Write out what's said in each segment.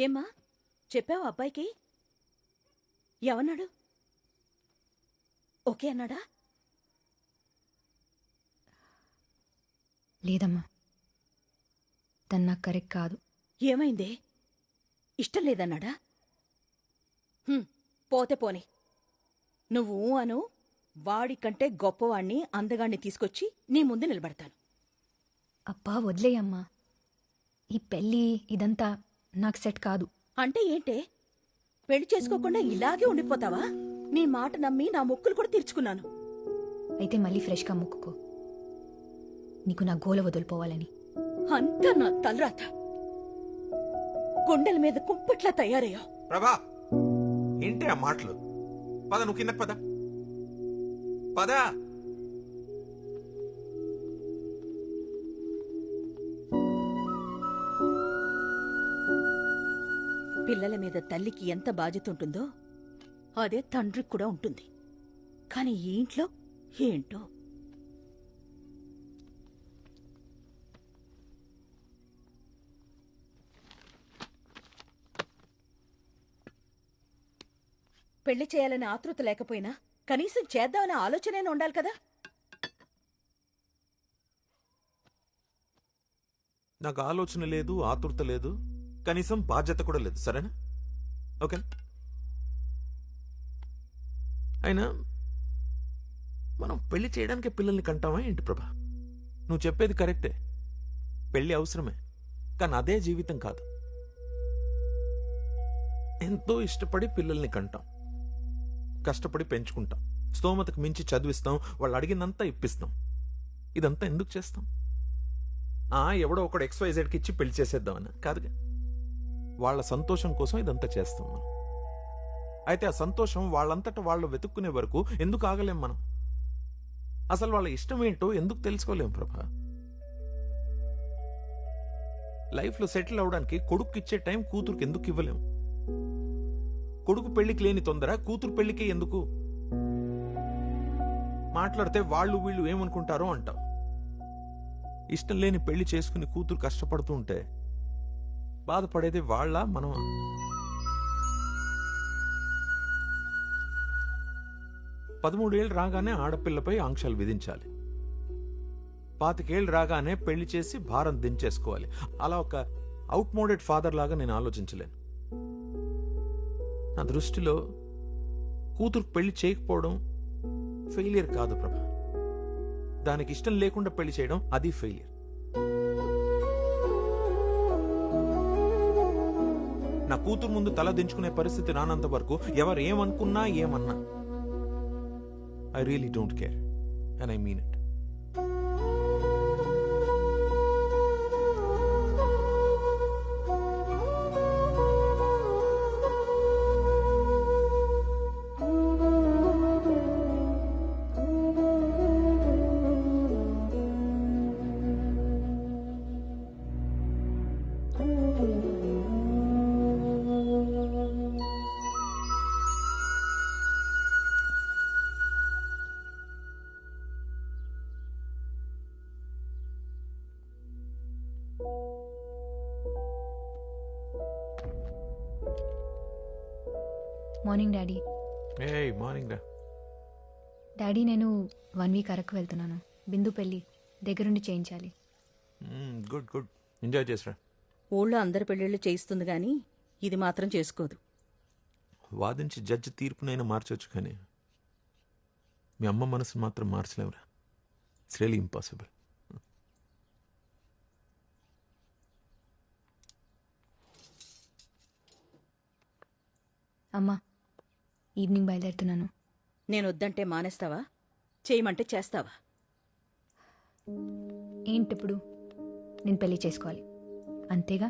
ఏమ్మా? చెప్పావు అబ్బాయికి? ఏమన్నాడు? ఓకే అన్నాడా? లేదమ్మా. తను నాకు కరెక్ట్ కాదు. ఏమైందే? ఇష్టం లేదన్నాడా? హ్మ్, పోతే పోని. నువ్వు ఊ అను వాడికంటే గొప్పవాణ్ణి అందగాణ్ణి తీసుకొచ్చి నీ ముందు నిలబడతాను. అబ్బా వదిలేయమ్మా. ఈ పెళ్ళి ఇదంతా నాకు సెట్ కాదు. అంటే ఏంటే? పెళ్ళి చేసుకోకుండా ఇలాగే ఉండిపోతావా? నీ మాట నమ్మి నా మొక్కులు కూడా తీర్చుకున్నాను. అయితే మళ్ళీ ఫ్రెష్గా మొక్కుకో. నీకు నా గోల వదిలిపోవాలని. అంతా నా తలరాత. గుండెల మీద కుంపట్లా తయారయ్యా ప్రభా ఏంటి ఆ మాటలు? పద నువ్వు కిందకి పద. పద. పిల్లల మీద తల్లికి ఎంత బాధ్యత ఉంటుందో అదే తండ్రికి కూడా ఉంటుంది. కానీ ఈ ఇంట్లో ఏంటో? పెళ్ళి చేయాలనే ఆతృత లేకపోయినా కనీసం చేద్దామనే ఆలోచనైనా ఉండాలి కదా? నాకు ఆలోచన లేదు ఆతురత లేదు. కనీసం బాధ్యత కూడా లేదు సరేనా? ఓకే. అయినా మనం పెళ్ళి చేయడానికి పిల్లల్ని కంటామా ఏంటి ప్రభా? నువ్వు చెప్పేది కరెక్టే. పెళ్ళి అవసరమే కానీ అదే జీవితం కాదు. ఎంతో ఇష్టపడి పిల్లల్ని కంటాం కష్టపడి పెంచుకుంటాం స్తోమతకు మించి చదివిస్తాం వాళ్ళు అడిగిందంతా ఇప్పిస్తాం. ఇదంతా ఎందుకు చేస్తాం? ఆ ఎవడో ఒకడు ఎక్స్వైజెడ్కి ఇచ్చి పెళ్ళి చేసేద్దామని కాదుగా? వాళ్ళ సంతోషం కోసం ఇదంతా చేస్తాం మనం. అయితే ఆ సంతోషం వాళ్ళంతట వాళ్ళు వెతుక్కునే వరకు ఎందుకు ఆగలేం మనం? అసలు వాళ్ళ ఇష్టం ఏంటో ఎందుకు తెలుసుకోలేం ప్రభా? లైఫ్లో సెటిల్ అవడానికి కొడుకు ఇచ్చే టైం కూతురుకి ఎందుకు ఇవ్వలేం? కొడుకు పెళ్ళికి లేని తొందర కూతురు పెళ్ళికే ఎందుకు? మాట్లాడితే వాళ్ళు వీళ్ళు ఏమనుకుంటారో అంటాం. ఇష్టం లేని పెళ్ళి చేసుకుని కూతురు కష్టపడుతూ ఉంటే బాధపడేది వాళ్ళ మనం. పదమూడేళ్ళు రాగానే ఆడపిల్లపై ఆంక్షలు విధించాలి. పాతికేళ్ళు రాగానే పెళ్ళి చేసి భారం దించేసుకోవాలి. అలా ఒక అవుట్మోడెడ్ ఫాదర్ లాగా నేను ఆలోచించలేను. నా దృష్టిలో కూతురు పెళ్ళి చేయకపోవడం ఫెయిలియర్ కాదు ప్రభా. దానికి ఇష్టం లేకుండా పెళ్ళి చేయడం అది ఫెయిలియర్. నా కూతురు ముందు తల దించుకునే పరిస్థితి రానంత వరకు ఎవరు ఏమనుకున్నా ఏమన్నా. I really don't care and I mean morning daddy A morning రా డాడీ నేను వన్ వీక్ అరకు వెళ్తున్నాను. బిందు పెళ్ళి దగ్గరుండి చేయించాలి. గుడ్ గుడ్ ఎంజాయ్ చేసిరా. ఊళ్ళో అందరి పెళ్ళిళ్ళు చేయిస్తుంది గాని ఇది మాత్రం చేసుకోదు. వాదించి జడ్జి తీర్పునైనా మార్చొచ్చు కానీ మీ అమ్మ మనసును మాత్రం మార్చలేవురా. ఇట్స్ రియలీ ఇంపాసిబుల్ అమ్మా ఈవినింగ్ బయలుదేరుతున్నాను. నేను వద్దంటే మానేస్తావా? చేయమంటే చేస్తావా? ఏంటిప్పుడు? నేను పెళ్ళి చేసుకోవాలి. అంతేగా?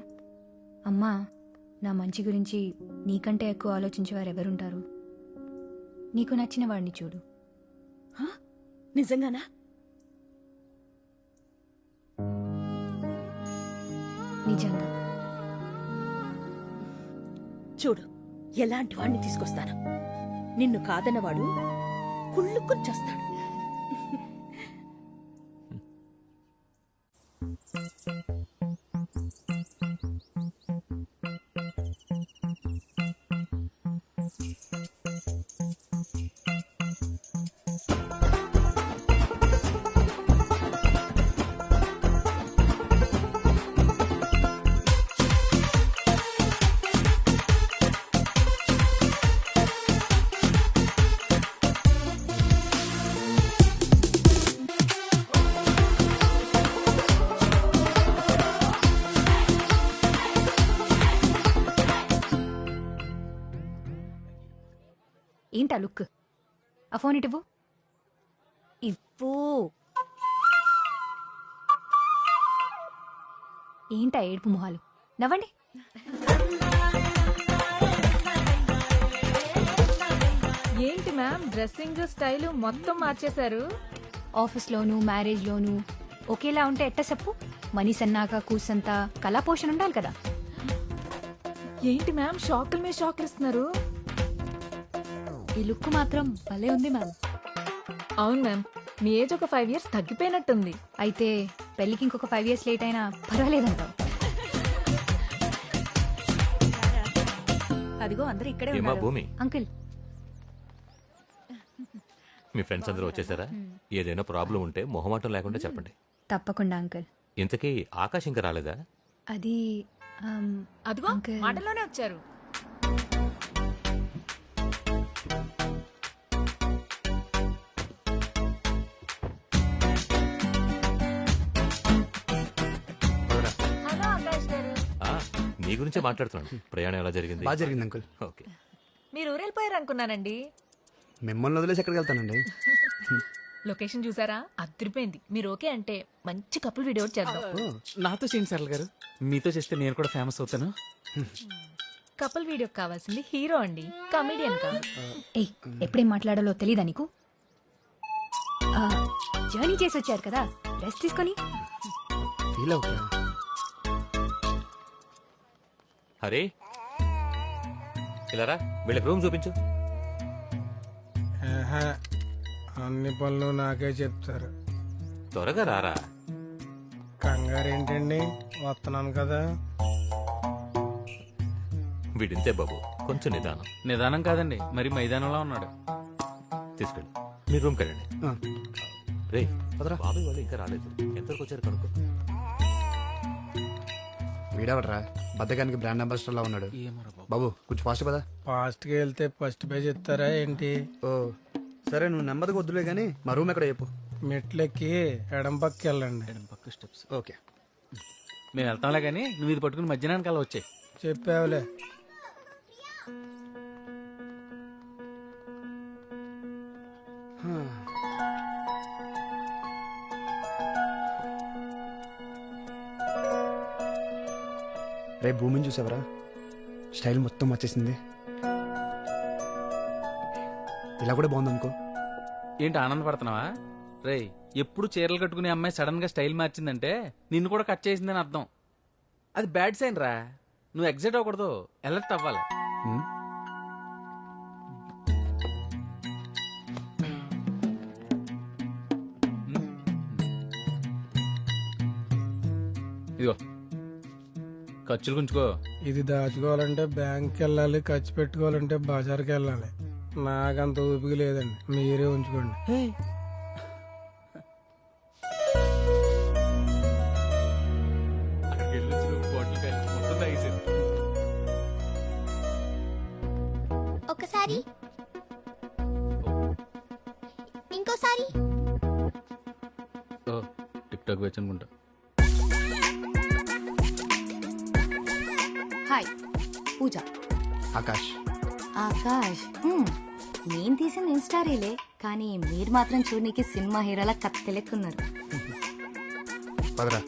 అమ్మా నా మంచి గురించి నీకంటే ఎక్కువ ఆలోచించేవారు ఎవరుంటారు నీకు నచ్చిన వాడిని చూడు. హా? నిజంగానా? నిజంగా. చూడు ఎలాంటి వాణ్ణి తీసుకొస్తాను? నిన్ను కాదనవాడు కుళ్ళుకుని చేస్తాడు. ఏంటా లుక్? ఆ ఫోన్ ఇటువు ఇవ్వు. ఏంటా ఏడుపు మొహాలు? నవ్వండి. ఏంటి మ్యామ్? డ్రెస్సింగ్ స్టైల్ మొత్తం మార్చేశారు. ఆఫీస్లోను మ్యారేజ్లోను ఒకేలా ఉంటే ఎట్ట చెప్పు? మనీ సన్నాక కూసంత కళా పోషణ ఉండాలి కదా. ఏంటి మ్యామ్? షాకుల మీద షాకులు ఇస్తున్నారు. ఈ లుక్ మాత్రం భలే ఉంది మ్యామ్ అవును మ్యామ్ మీ ఏజ్ ఒక ఫైవ్ ఇయర్స్ తగ్గిపోయినట్టుంది. అయితే పెళ్ళికి ఇంకొక ఫైవ్ ఇయర్స్ లేట్ అయినా పర్వాలేదంటావు. అదిగో అందరూ ఇక్కడే ఏమా ఉన్నారు. భూమి? అంకుల్. మీ ఫ్రెండ్స్ అందరూ వచ్చేసారా? ఏదైనా ప్రాబ్లం ఉంటే మొహమాటం లేకుండా చెప్పండి. తప్పకుండా అంకుల్. ఇంతకీ ఆకాశ్ ఇంకా రాలేదా? అది ఆమ్, అదిగో. మాటలోనే వచ్చారు. నీ గురించే మాట్లాడుతున్నాను. ప్రయాణం ఎలా జరిగింది? బాగా జరిగింది అంకుల్. ఓకే. మీరు ఊరెళ్ళిపోయారు అనుకున్నానండి. మిమ్మల్ని వదిలేసి ఎక్కడికి వెళ్తానండి. లొకేషన్ చూసారా? అదిరిపోయింది. మీరు ఓకే అంటే మంచి కపుల్ వీడియో చేద్దాం. నాతో చేయండి సరళ గారు. మీతో చేస్తే నేను కూడా ఫేమస్ అవుతాను. కపుల్ వీడియో కావాల్సింది హీరో అండి. కమెడియన్ కాదు ఏయ్ ఎప్పుడేం మాట్లాడాలో తెలీదా నీకు? జర్నీ చేసి వచ్చారు కదా. రెస్ట్ తీసుకొని. ఫీల్ అవుతా హరే ఇలా రా వీళ్ళకి రూమ్ చూపించు. ఆహా, అన్ని పనులు నాకే చెప్తారు. త్వరగా రారా. కంగారు ఏంటండి వస్తున్నాను కదా. వీడింతే బాబు కొంచెం నిదానం. నిదానం కాదండి మరి మైదానంలో ఉన్నాడు. తీసుకెళ్ళి మీ రూమ్కి వెళ్ళండి. ఆ. రే పదరా. బాబాయ్ వాళ్ళు ఇంకా రాలేదు. ఎంతవరకు వచ్చారు కనుక్కో. వీడవడరా బద్దకానికి బ్రాండ్ అంబాసిడర్ లా ఉన్నాడు. బాబు. కొంచెం ఫాస్ట్ పదా? ఫాస్ట్గా వెళ్తే ఫస్ట్ పేజ్ ఇస్తారా ఏంటి? ఓ సరే నువ్వు నెమ్మదిగా వద్దులే కానీ మా రూమ్ ఎక్కడ చెప్పు. మెట్లెక్కి ఎడం పక్కకి వెళ్ళండి. ఎడం పక్క స్టెప్స్ ఓకే. మేము వెళ్తాంలే కానీ నువ్వు ఇది పట్టుకుని మధ్యాహ్నానికి అలా వచ్చాయి. చెప్పావులే. రేపు భూమిని చూసావరా? స్టైల్ మొత్తం వచ్చేసింది ఇలా కూడా బాగుంది అనుకో ఏంటి ఆనందపడుతున్నావా? రేయ్ ఎప్పుడు చీరలు కట్టుకునే అమ్మాయి సడన్గా స్టైల్ మార్చిందంటే నిన్ను కూడా కట్ చేసిందని అర్థం. అది బ్యాడ్ సైన్ రా. నువ్వు ఎగ్జైట్ అవ్వకూడదు. అలర్ట్ అవ్వాలి. ఇదిగో. ఖర్చులు గుంచుకో. ఇది దాచుకోవాలంటే బ్యాంక్కి వెళ్ళాలి ఖర్చు పెట్టుకోవాలంటే బజార్కి వెళ్ళాలి. నాకంత ఊపిక లేదండి మీరే ఉంచుకోండి. ఒకసారి. ఇంకోసారి. టిక్ టాక్ వచ్చి హాయ్ పూజ. ఆకాష్. ఆకాష్. హ్మ్, నేను తీసిన ఇన్స్టా రీలే కానీ మీరు మాత్రం చూడనీకి సినిమా హీరోలా కత్తి లెక్కున్నారు పదరా.